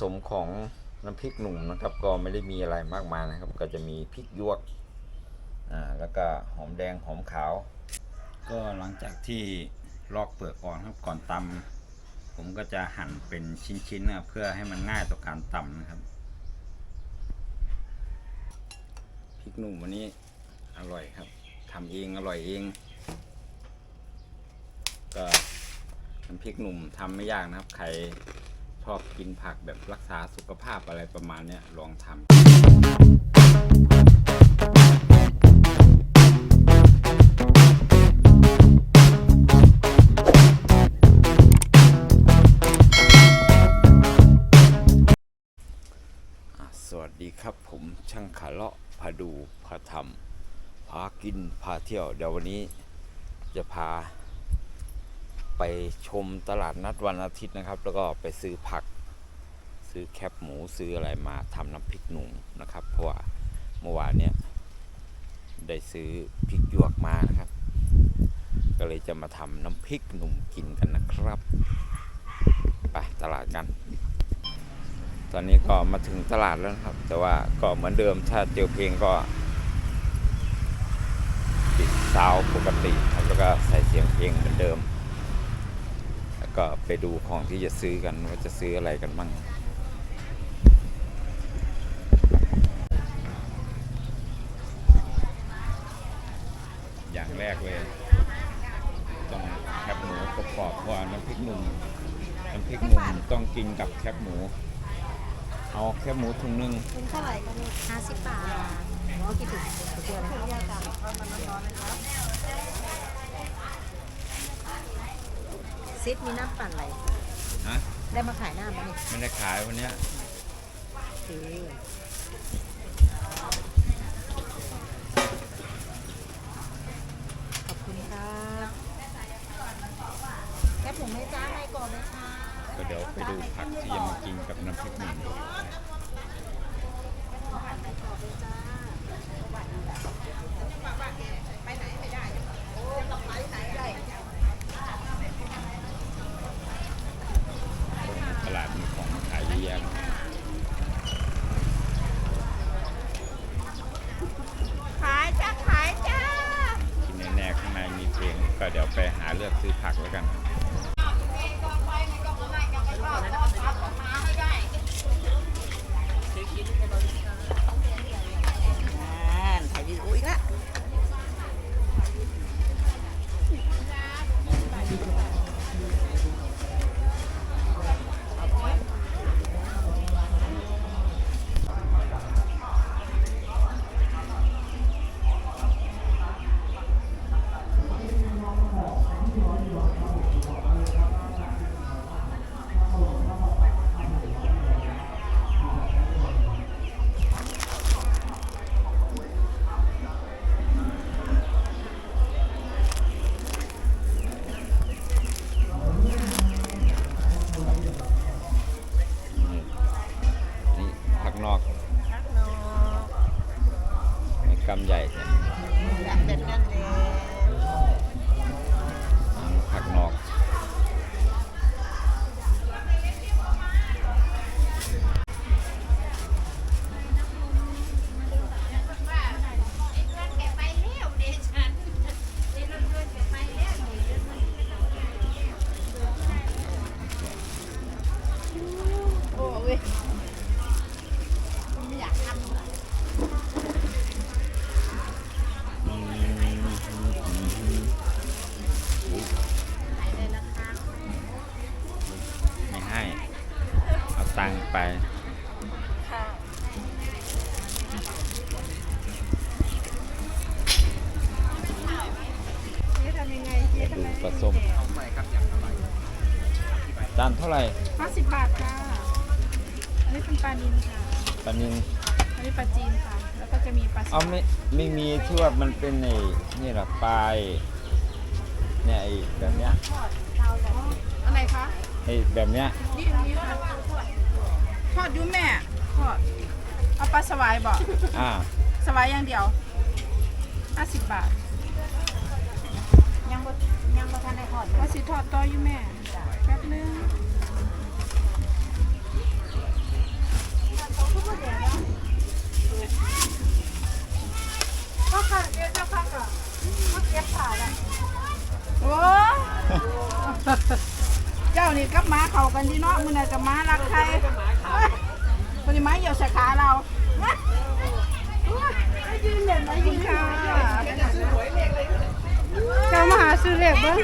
สมของน้ำพริกหนุ่มนะครับ ก็ไม่ได้มีอะไรมากมายนะครับ ก็จะมีพริกยวกอ่าแล้วก็หอมแดงหอมขาว ก็หลังจากที่ลอกเปลือกออกครับก่อนตำผมก็จะหั่นเป็นชิ้นๆนะเพื่อให้มันง่ายต่อการตำนะครับพริกหนุ่มวันนี้อร่อยครับทำเองอร่อยเองก็น้ำพริกหนุ่มทำไม่ยากนะครับใคร ชอบกินผักแบบรักษาสุขภาพอะไรประมาณเนี้ยลองทำสวัสดีครับผมช่างขาเลาะพาดูพาทำพากินพาเที่ยว เดี๋ยววันนี้จะพา ไปชมตลาดนัดวันอาทิตย์นะครับ แล้วก็ไปซื้อผัก ซื้อแคบหมูซื้ออะไรมาทำน้ำพริกหนุ่มนะครับ เพราะว่าเมื่อวานเนี้ยได้ซื้อพริกหยวกมานะครับ ก็เลยจะมาทำน้ำพริกหนุ่มกินกันนะครับไปตลาดกัน ตอนนี้ก็มาถึงตลาดแล้วครับ แต่ว่าก็เหมือนเดิมถ้าเจอเพลงก็ปิดซาวด์ปกติครับแล้วก็ใส่เสียงเพลงเหมือนเดิม ก็ไปดูของที่จะซื้อกันว่าจะซื้ออะไรกันบ้างอย่างแรกเลยต้องแคบหมูกรอบๆเพราะว่าน้ำพริกหนุ่มน้ำพริกหนุ่มต้องกินกับแคบหมู เอาแคบหมูถุงหนึงเป็นเท่าไหร่กันลูกห้าสิบบาทหมอกี่ถุงเดียวนะถุงเดียวจ้ะเอามันร้อนๆนะครับ ซิดมีน้ำปั่นอะไรฮะได้มาขายหน้ามันนี่ไม่ได้ขายวันเนี้ยคือขอบคุณครับแค่ผมไม่จ้าให้ก่อนเลยค่ะก็เดี๋ยวไปดูผักที่จะมากินกับน้ำพริกหนุ่ม เท่าไหร่ห้าสิบบาทค่ะ อันนี้เป็นปลานินค่ะ ปลานินอันนี้ปลาจีนค่ะ แล้วก็จะมีปลาเอาไม่ไม่มีที่ว่ามันเป็นไอ้นี่หรอปลายเนี่ยไอ้แบบเนี้ยอันไหนคะ ไอ้แบบเนี้ยนี่อันนี้ค่ะทอดอยุ่แม่ทอด เอาปลาสวายบอกอ่าสวายอย่างเดียวห้าสิบบาท ยังบ่ยังบ่ทันได้ทอดว่าสิทอดต่ออยู่แม่ แป๊บนึง ก็อนโอ้เจ้านี่กับม้าเขากันที่เนาะมึงน่ะกัม้ารักใครคนิม้ยียวใส่ขาเราเจ้ามหาซื้อเหล็กบ้าง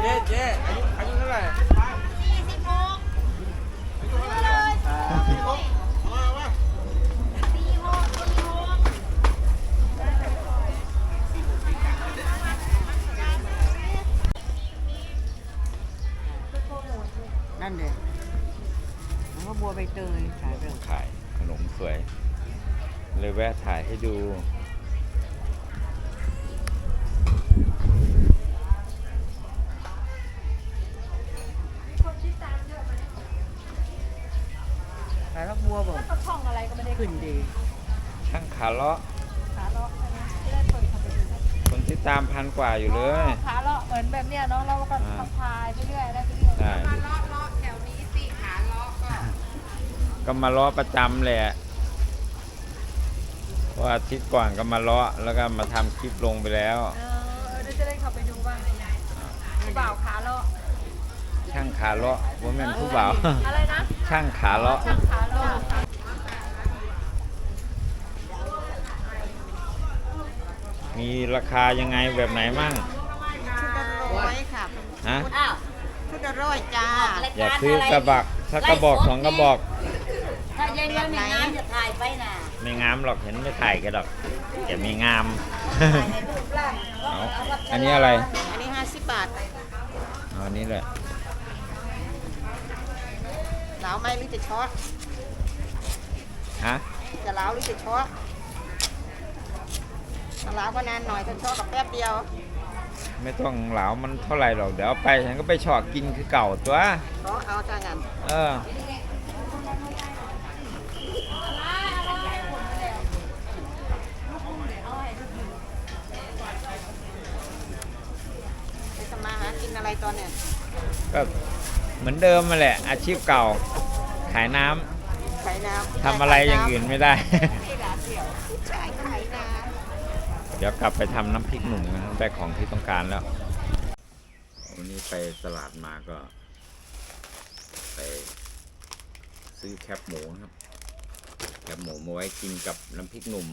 เจ๊เจ๊อายุอายุเท่าไหร่ บัวใบเตยขายเรื่องขายขนมสวย เลยแวะถ่ายให้ดู ขายพักบัวบอกช่องอะไรก็ไม่ได้ขึ้นดีช่างขาเลาะขาเลาะใช่ไหมที่ได้เปิดเข้าไปดูคนที่ตามพันกว่าอยู่เลย ขาเลาะเหมือนแบบเนี้ยเนาะเราก็อ่าทำพายไปเรื่อยได้ไปเรื่อยใช่มาเลาะ ก็มาเลาะประจำแหละเพราะอาทิตย์ก่อนก็มาเลาะแล้วก็มาทำคลิปลงไปแล้วเออเออเดี๋ยวจะได้เข้าไปดูบ้างผู้บ่าวขาเลาะช่างขาเลาะว่าแม่นผู้บ่าว อะไรนะ ช่างขาเลาะช่างขาเลาะมีราคายังไงแบบไหนมั่ง ชุดละร้อยค่ะฮะชุดละร้อยจ้า อย่าซื้อกระบักสักกระบอกสองกระบอก ถ้ายังยังมีงานจะถ่ายไปน่ะไม่งามหรอกเห็นไม่ถ่ายกันหรอกแกไม่งามถ่ายในรูปร่างเอาอันนี้อะไรอันนี้ห้าสิบบาทเอาอันนี้แหละเหลาไหมหรือจะช็อตฮะจะเหลาหรือจะช็อตถ้าเหลาก็นานหน่อยถ้าช็อตก็แป๊บเดียวไม่ต้องเหลามันเท่าไหร่หรอกเดี๋ยวเอาไปฉันก็ไปฉอกกินคือเก่าตัว ขอเอาจ้างันเออ ไปทำมาหากินอะไรตอนเนี้ย ก็เหมือนเดิมมาแหละ อาชีพเก่าขายน้ำขายน้ำทำอะไรอย่างอื่นไม่ได้ใช่ขายน้เดี๋ยวกลับไปทำน้ำพริกหนุ่มนะได้ของที่ต้องการแล้ว วันนี้ไปตลาดมาก็ ไปซื้อแคบหมูนะครับ แคบหมูมาไว้กินกับน้ำพริกหนุ่ม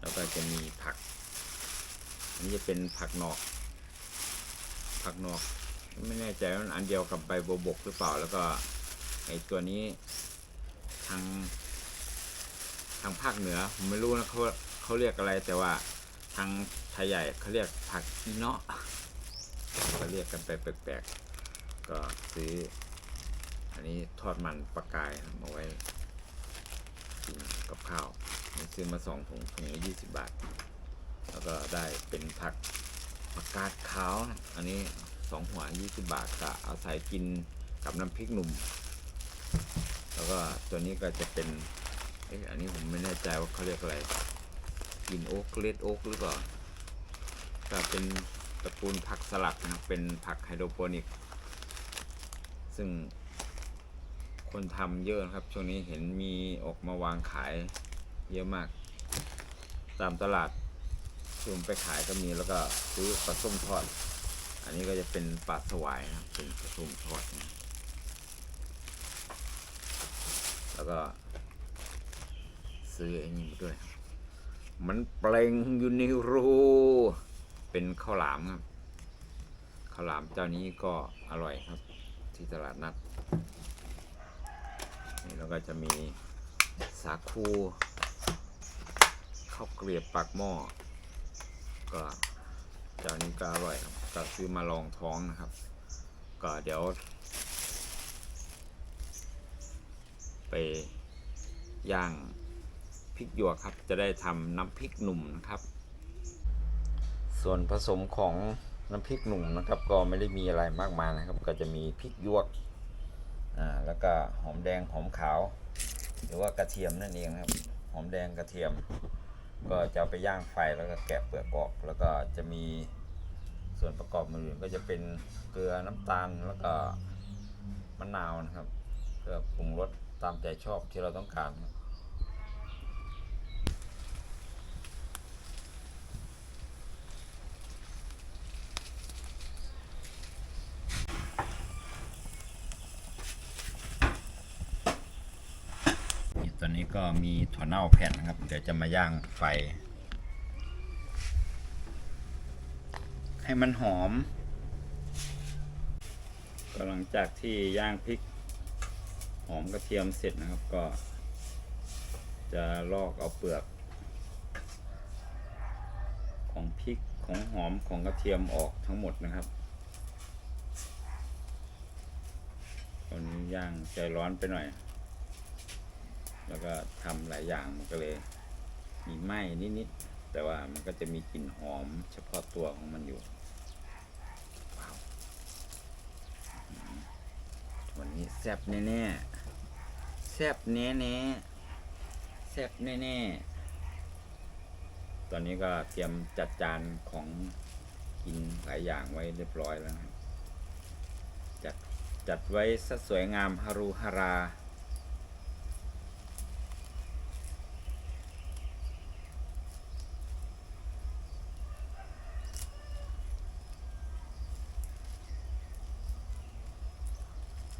แล้วก็จะมีผัก อันนี้จะเป็นผักนอก ผักนอก ไม่แน่ใจว่าอันเดียวกับใบโบบกหรือเปล่าแล้วก็ไอตัวนี้ทางทางภาคเหนือผมไม่รู้นะเขาเขาเรียกอะไรแต่ว่าทางไทยใหญ่เขาเรียกผักอีเนาะเขาเรียกกันไปแปลกๆก็ซื้อ อันนี้ทอดมันปลากายมาไว้กินกับข้าวซื้อมาสองถุงถุงละยี่สิบบาท แล้วก็ได้เป็นผักผักกาดขาว อันนี้ สองหัวยี่สิบบาทก็เอาใส่กินกับน้ำพริกหนุ่ม แล้วก็ตัวนี้ก็จะเป็นเอ๊ะอันนี้ผมไม่แน่ใจว่าเขาเรียกอะไรกินโอ๊กเลดโอ๊กหรือเปล่าก็เป็นตระกูลผักสลัดนะเป็นผักไฮโดรโปนิก ซึ่งคนทำเยอะนะครับ ช่วงนี้เห็นมีออกมาวางขายเยอะมาก ตามตลาดที่ผมไปขายก็มีแล้วก็ซื้อปลาส้มทอด อันนี้ก็จะเป็นปลาสวายนะครับเป็นปลาส้มทอดนะแล้วก็ซื้อไอ้นี่มาด้วย มันเปล่งอยู่ในรูเป็นข้าวหลามครับข้าวหลามเจ้านี้ก็อร่อยครับ ที่ตลาดนัดนี่แล้วก็จะมีสาคูข้าวเกลียบปากหม้อก็เจ้านี้ก็อร่อยครับ ก็ซื้อมาลองท้องนะครับ ก็เดี๋ยว ไปย่างพริกหยวกครับ จะได้ทำน้ำพริกหนุ่มนะครับ ส่วนผสมของน้ำพริกหนุ่มนะครับ ก็ไม่ได้มีอะไรมากมายนะครับ ก็จะมีพริกหยวกอ่าแล้วก็หอมแดงหอมขาว หรือว่ากระเทียมนั่นเองครับ หอมแดงกระเทียม ก็จะไปย่างไฟแล้วก็แกะเปลือกออก แล้วก็จะมี ส่วนประกอบอื่นก็จะเป็นเกลือน้ำตาลแล้วก็มะนาวนะครับเพื่อปรุงรสตามใจชอบที่เราต้องการตอนนี้ก็มีถั่วเน่าแผ่นนะครับ เดี๋ยวจะมาย่างไฟ ให้มันหอม ก็หลังจากที่ย่างพริก หอมกระเทียมเสร็จนะครับก็ จะลอกเอาเปลือก ของพริกของหอมของกระเทียมออกทั้งหมดนะครับตอนนี้ย่างใจร้อนไปหน่อย แล้วก็ทำหลายอย่างมันก็เลย มีไหม้นิดๆแต่ว่ามันก็จะมีกลิ่นหอมเฉพาะตัวของมันอยู่ว้าวอืมวันนี้ แซ่บแน่ๆแซ่บแน่ๆแซ่บแน่ๆตอนนี้ก็เตรียมจัดจานของกินหลายอย่างไว้เรียบร้อยแล้วนะครับจัดจัดไว้ซะสวยงามฮารุฮารา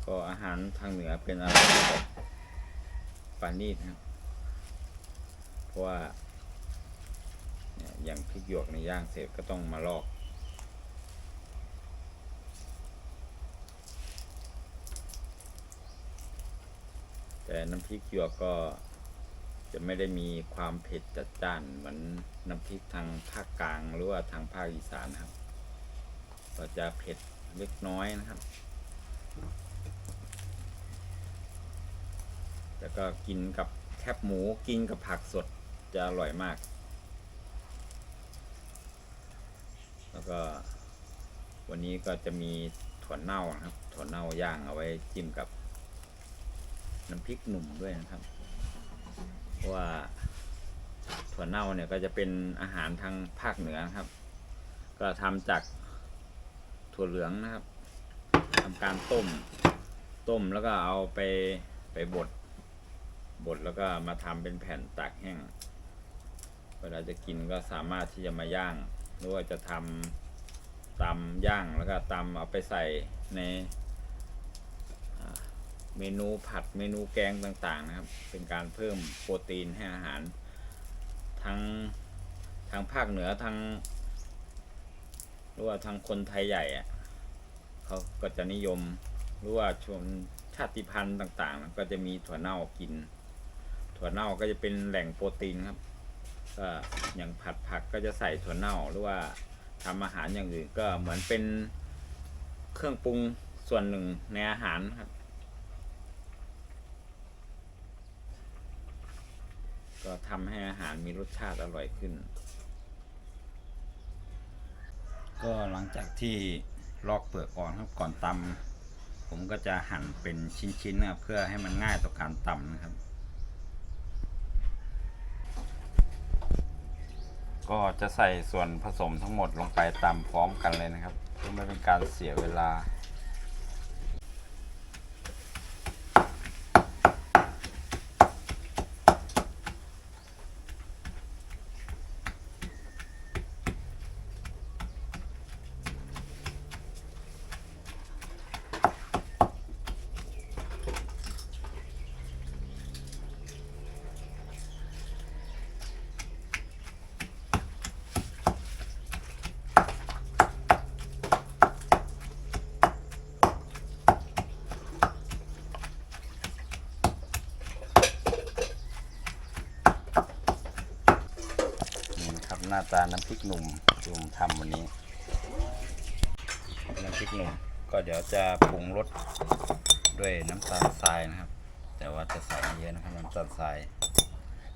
ก็ อาหารทางเหนือเป็นอะไรแบบปานีตนะครับ เพราะว่าอย่างพริกหยวกในย่างเสร็จก็ต้องมาลอก แต่น้ำพริกหยวกก็จะไม่ได้มีความเผ็ดจัดจ้านเหมือนน้ำพริกทางภาคกลางหรือว่าทางภาคอีสานครับ ก็จะเผ็ดเล็กน้อยนะครับ แล้วก็กินกับแคบหมูกินกับผักสดจะอร่อยมาก แล้วก็วันนี้ก็จะมีถั่วเน่านะครับถั่วเน่าย่างเอาไว้จิ้มกับน้ำพริกหนุ่มด้วยนะครับ เพราะว่าถั่วเน่าเนี่ยก็จะเป็นอาหารทางภาคเหนือนะครับ ก็ทำจากถั่วเหลืองนะครับทำการต้ม ต้มแล้วก็เอาไปไปบด บดแล้วก็มาทำเป็นแผ่นตากแห้ง เวลาจะกินก็สามารถที่จะมาย่าง หรือว่าจะทำตำย่างแล้วก็ตำเอาไปใส่ในเมนูผัดเมนูแกงต่างๆนะครับ เป็นการเพิ่มโปรตีนให้อาหาร ทั้งทางภาคเหนือทางหรือว่าทางคนไทยใหญ่อะเขาก็จะนิยมหรือว่าชนชาติพันธุ์ต่างๆ ก็จะมีถั่วเน่ากิน ถั่วเน่าก็จะเป็นแหล่งโปรตีนครับก็อย่างผัดผักก็จะใส่ถั่วเน่าหรือว่าทำอาหารอย่างอื่นก็เหมือนเป็นเครื่องปรุงส่วนหนึ่งในอาหารครับ ก็ทำให้อาหารมีรสชาติอร่อยขึ้น ก็หลังจากที่ลอกเปลือกออกครับก่อนตำผมก็จะหั่นเป็นชิ้นๆนะครับเพื่อให้มันง่ายต่อการตำนะครับ ก็จะใส่ส่วนผสมทั้งหมดลงไปตามพร้อมกันเลยนะครับ เพื่อไม่เป็นการเสียเวลา หน้าตาน้ำพริกหนุ่มที่ผมทำวันนี้ น้ำพริกหนุ่มก็เดี๋ยวจะปรุงรสด้วยน้ำตาลทรายนะครับ แต่ว่าจะใส่ไม่เยอะนะครับน้ำตาลทราย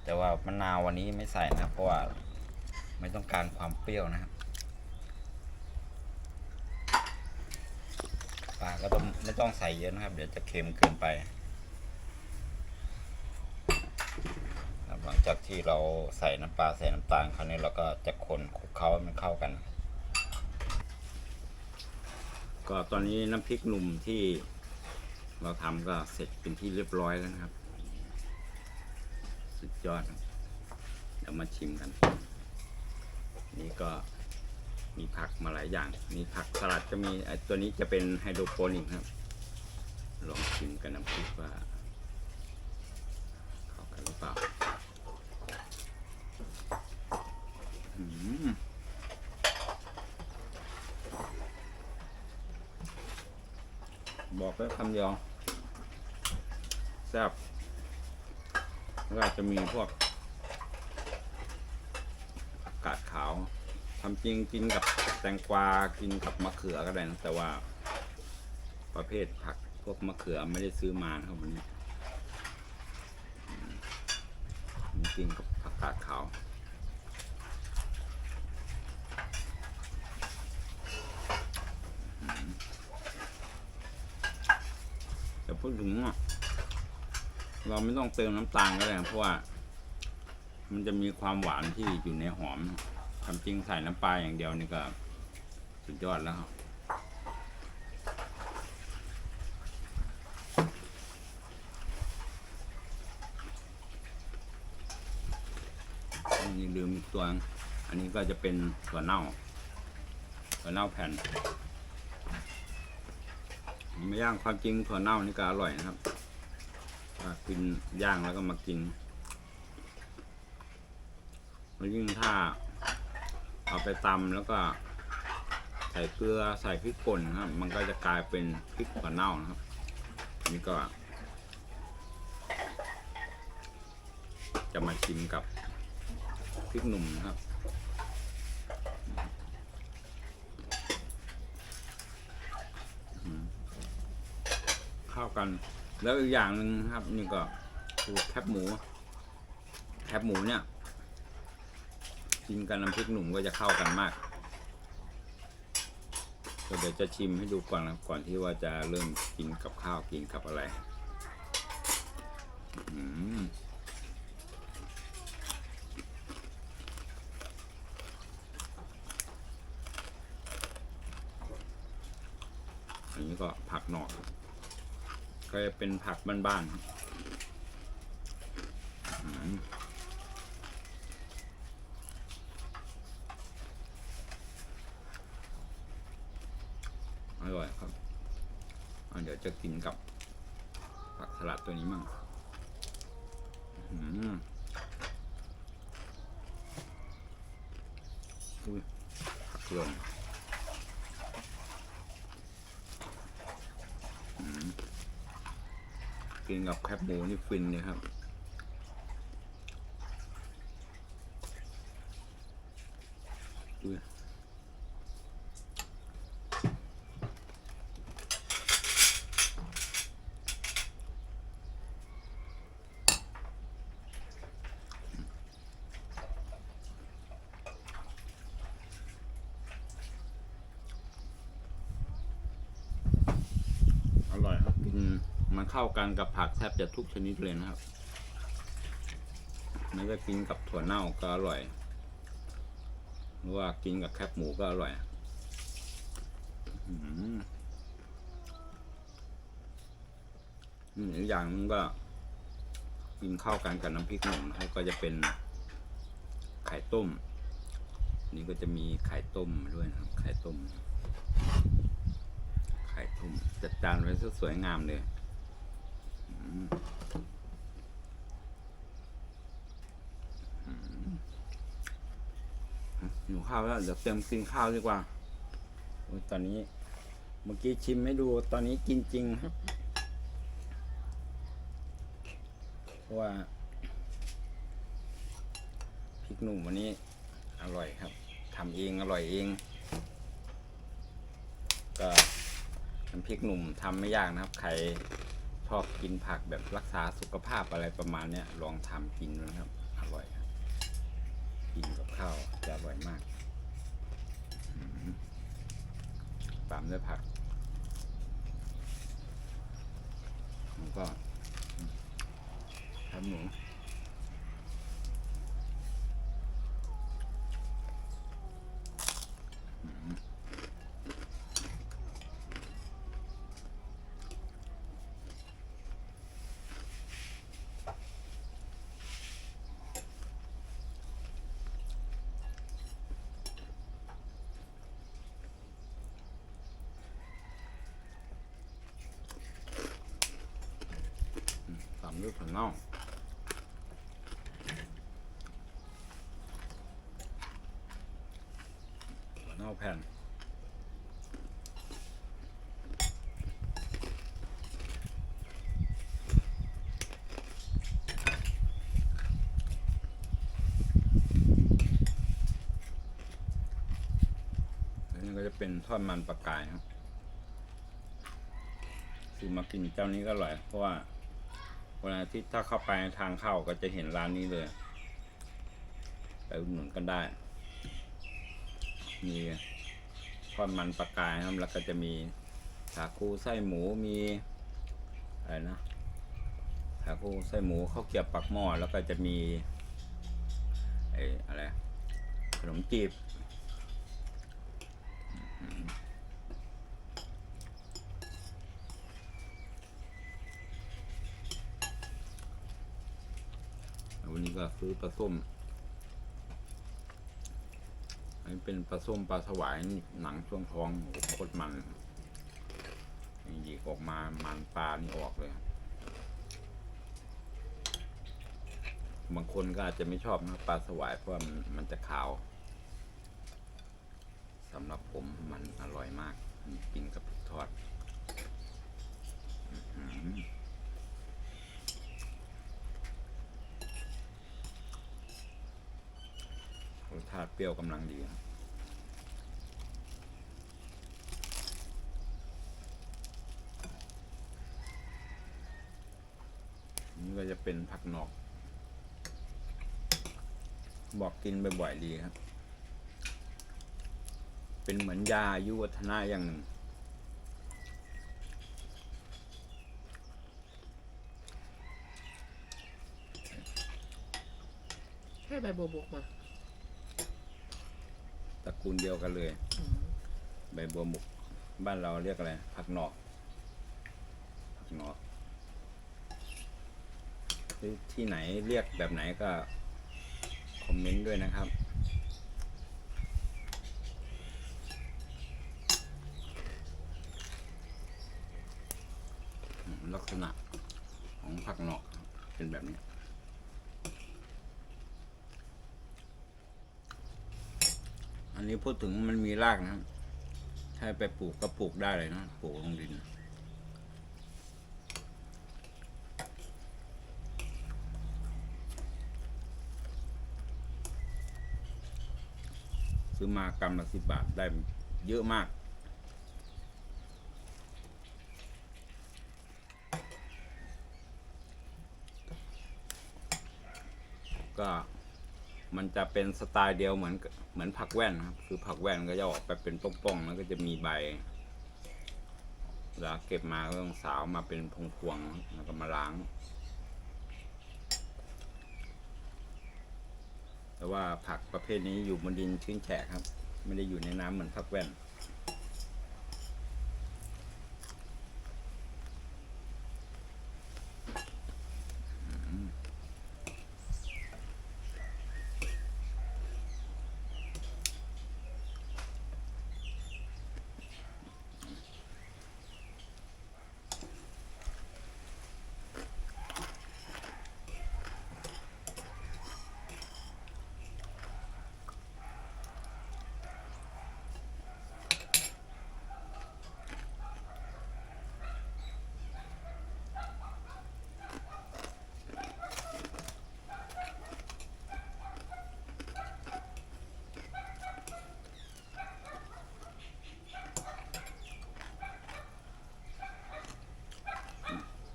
แต่ว่ามะนาววันนี้ไม่ใส่นะครับเพราะว่าไม่ต้องการความเปรี้ยวนะครับปลาก็ต้องไม่ต้องใส่เยอะนะครับ เดี๋ยวจะเค็มเกินไป ครับหลัง จากที่เราใส่น้ำปลาใส่น้ำตาลคราวนี้เราก็จะคนคลุกเคล้าให้มันเข้ากัน ก็ตอนนี้น้ำพริกหนุ่มที่เราทำก็เสร็จเป็นที่เรียบร้อยแล้วนะครับ สุดยอด เดี๋ยวมาชิมกัน นี่ก็มีผักมาหลายอย่าง มีผักสลัดก็มีไอ้ตัวนี้จะเป็นไฮโดรโปนิกครับ ลองชิมกันน้ำพริกว่าเข้ากันบอก ได้คำเดียวแซ่บแล้วก็จะมีพวกผักกาดขาวทำจริงกินกับแตงกวากินกับมะเขือก็ได้นะแต่ว่า ประเภทผักพวกมะเขือไม่ได้ซื้อมานะครับวันนี้กินกับผักกาดขาว พูดถึงอะเราไม่ต้องเติมน้ำตาลก็ได้เพราะว่า มันจะมีความหวานที่อยู่ในหอมทำจริงใส่น้ำปลาอย่างเดียวนี่ก็สุดยอดแล้วครับนี่ลืมอีกตัว อันนี้ก็จะเป็นถั่วเน่าถั่วเน่าแผ่น ไม่ย่างความจริงถั่วเน่านี่ก็อร่อยนะครับกินย่างแล้วก็มากินแล้วยิ่งถ้า เอาไปตำแล้วก็ ใส่เกลือใส่พริกป่นครับ มันก็จะกลายเป็นพริกถั่วเน่านะครับนนี่ก็ จะมาชิมกับพริกหนุ่มนะครับ เข้ากัน แล้วอีกอย่างหนึ่งครับ นี่ก็คือแคบหมู แคบหมูเนี่ยกินกับน้ำพริกหนุ่มก็จะเข้ากันมากเดี๋ยวจะชิมให้ดูก่อนนะก่อนที่ว่าจะเริ่มกินกับข้าวกินกับอะไรอืมอันนี้ก็ผักหนอก ก็จะเป็นผักบ้านๆอร่อยครับเดี๋ยวจะกินกับผักสลัดตัวนี้มั่งอืมอุ้ยผักหล่นอืม กินกับแคบหมูนี่ฟินเลยครับ อุ้ยอร่อยครับกินมัน เข้ากันกับผักแทบจะทุกชนิดเลยนะครับม่ว่ากินกับถั่วเน่าก็อร่อย หรือว่ากินกับแคบหมูก็อร่อยอืมอืมอีกอย่างนึงก็กินเข้ากันกับน้ำพริกหนุ่มนะครับก็จะเป็นไข่ต้ม นี่ก็จะมีไข่ต้มด้วยนะครับ ไข่ต้ม ไข่ต้มจัดจานไว้สวยงามเลย หิวข้าวแล้วเดี๋ยวเตรียมกินข้าวดีกว่าอตอนนี้ เมื่อกี้ชิมให้ดูตอนนี้กินจริงครับเพราะว่าพริกหนุ่มวันนี้ อร่อยครับทำเองอร่อยเอง ก็น้ำพริกหนุ่มทำไม่ยากนะครับ ใคร อบกินผักแบบรักษาสุขภาพอะไรประมาณเนี้ยลองทำกินดูนะครับ อร่อยครับ กินกับข้าวจะอร่อยมากตามด้วยผักแล้วก็ทำหนู ยุบผลเน่าผลเน่าแผ่นนี่ก็จะเป็นทอดมันปลากายครับคือมากินเจ้านี้ก็อร่อยเพราะว่า วันอาทิตย์ถ้าเข้าไปทางเข้าก็จะเห็นร้านนี้เลยไปอุดหนุนกันได้ มีทอดมันปลากายครับแล้วก็จะมีสาคูไส้หมูมีอะไรนะสาคูไส้หมูข้าวเกี๊ยวปักหม้อแล้วก็จะมีไอ้อะไรขนมจีบ วันนี้ ก็ซื้อปลาส้มอันนี้เป็นปลาส้มปลาสวายนี่หนังช่วงท้องโคตรมันหยิกออกมามันปลานี่ออกเลย บางคนก็อาจจะไม่ชอบนะปลาสวายเพราะมันมันจะขาวสำหรับผมมันอร่อยมากกินกับพริกทอดออหือ รส ชาติเปรี้ยวกำลังดีครับนี่ก็จะเป็นผักหนอก บอกกินบ่อยๆดีครับ เป็นเหมือนยายุวัฒนะอย่างหนึ่งแค่ใบบัวบกมา กูลเดียวกันเลย ใบบัวหมุก บ้านเราเรียกอะไรผักหนอกผักหนอกที่ไหนเรียกแบบไหนก็ คอมเมนต์ด้วยนะครับลักษณะของผักหนอกเป็นแบบนี้ นี้พูดถึงมันมีรากนะถ้าไปปลูกก็ปลูกได้เลยนะปลูกลงดิน ซื้อมากำละสิบบาทได้เยอะมากก็ มันจะเป็นสไตล์เดียวเหมือนเหมือนผักแว่นครับ คือผักแว่นก็จะออกไปเป็นป้องๆแล้วก็จะมีใบเวลาเก็บมาก็ต้องสาวมาเป็นพวงๆแล้วก็มาล้าง แต่ว่าผักประเภทนี้อยู่บนดินชื้นแฉะครับ ไม่ได้อยู่ในน้ำเหมือนผักแว่น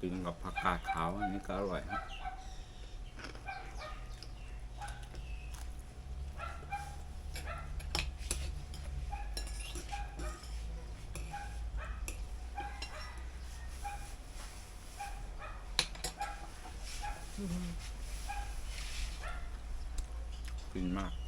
กินกับผักกาดขาวอันนี้ก็อร่อยครับกินมากก็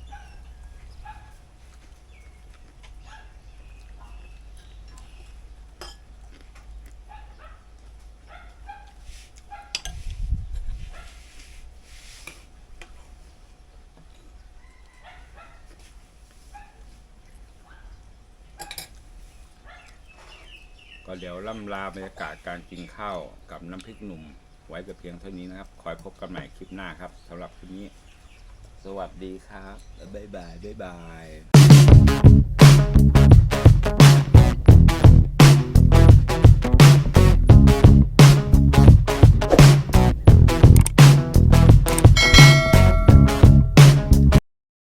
เดี๋ยวล่ำลาบรรยากาศการกินข้าวกับน้ำพริกหนุ่ม ไว้แต่เพียงเท่านี้นะครับ คอยพบกันใหม่คลิปหน้าครับสำหรับคลิปนี้ สวัสดีครับ บ๊ายบาย บ๊ายบาย